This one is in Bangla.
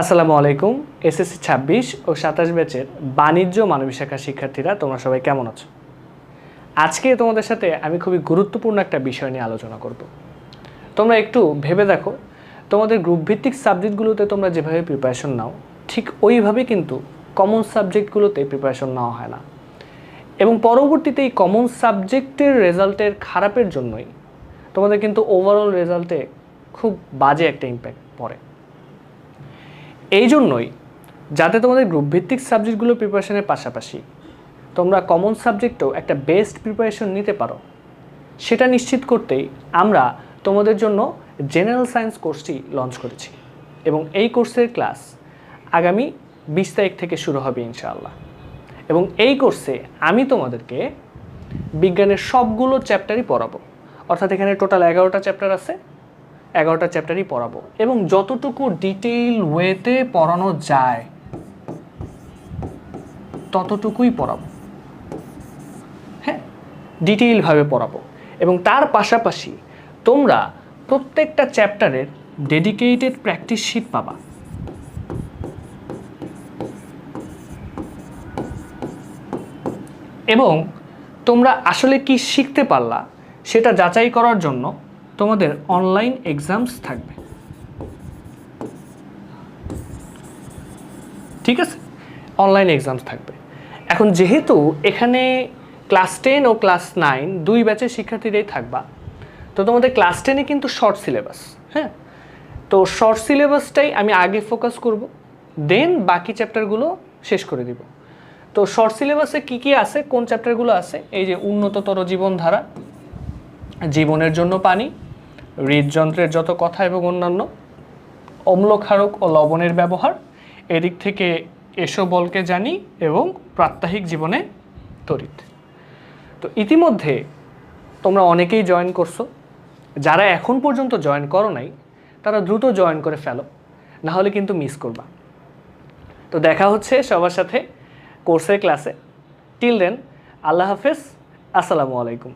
আসসালামু আলাইকুম, এসএসসি ছাব্বিশ ও সাতাশ ব্যাচের বাণিজ্য মানবিক শাখার শিক্ষার্থীরা, তোমরা সবাই কেমন আছো? আজকে তোমাদের সাথে আমি খুবই গুরুত্বপূর্ণ একটা বিষয় নিয়ে আলোচনা করব। তোমরা একটু ভেবে দেখো, তোমাদের গ্রুপ ভিত্তিক সাবজেক্টগুলোতে তোমরা যেভাবে প্রিপারেশন নাও, ঠিক ওইভাবে কিন্তু কমন সাবজেক্টগুলোতে প্রিপারেশন নেওয়া হয় না। এবং পরবর্তীতে এই কমন সাবজেক্টের রেজাল্টের খারাপের জন্যই তোমাদের কিন্তু ওভারঅল রেজাল্টে খুব বাজে একটা ইম্প্যাক্ট পড়ে। এই জন্যই যাতে তোমাদের গ্রুপ ভিত্তিক সাবজেক্টগুলো প্রিপারেশনের পাশাপাশি তোমরা কমন সাবজেক্টেও একটা বেস্ট প্রিপারেশন নিতে পারো। সেটা নিশ্চিত করতেই আমরা তোমাদের জন্য জেনারেল সায়েন্স কোর্সটি লঞ্চ করেছি এবং এই কোর্সের ক্লাস আগামী বিশ তারিখ থেকে শুরু হবে ইনশাআল্লাহ। এবং এই কোর্সে আমি তোমাদেরকে বিজ্ঞানের সবগুলো চ্যাপ্টারই পড়াবো। অর্থাৎ এখানে টোটাল এগারোটা চ্যাপ্টার আছে। এগারোটা চ্যাপ্টারই পড়াবো। এবং যতটুকু ডিটেইল ওয়েতে পড়ানো যায়, ততটুকুই পড়াবো। হ্যাঁ ডিটেইলভাবে পড়াবো। এবং তার পাশাপাশি তোমরা প্রত্যেকটা চ্যাপ্টারের ডেডিকেটেড প্র্যাকটিস শিট পাবা। এবং তোমরা আসলে কি শিখতে পারলা, সেটা যাচাই করার জন্য তোমাদের অনলাইন এক্সামস থাকবে। ঠিক আছে? অনলাইন এক্সামস থাকবে। এখন যেহেতু এখানে ক্লাস টেন ও ক্লাস নাইন দুই ব্যাচের শিক্ষার্থীরাই থাকবা, তো তোমাদের ক্লাস টেনে কিন্তু শর্ট সিলেবাস হ্যাঁ? তো শর্ট সিলেবাসটাই আমি আগে ফোকাস করব দেন বাকি চ্যাপ্টারগুলো শেষ করে দিব। তো শর্ট সিলেবাসে কি কি আছে? কোন চ্যাপ্টারগুলো আছে? এই যে উন্নততর জীবনধারা, জীবনের জন্য পানি হৃদযন্ত্রের যত কথা এবং অন্যান্য অম্লক্ষারক ও লবণের ব্যবহার, এদিক থেকে এসো বলকে জানি এবং প্রাত্যহিক জীবনে তড়িৎ। তো ইতিমধ্যে তোমরা অনেকেই জয়েন করছ। যারা এখন পর্যন্ত জয়েন করো নাই, তারা দ্রুত জয়েন করে ফেলো, না হলে কিন্তু মিস করবা। তো দেখা হচ্ছে সবার সাথে কোর্সের ক্লাসে টিল দেন আল্লাহ হাফেজ, আসসালামু আলাইকুম।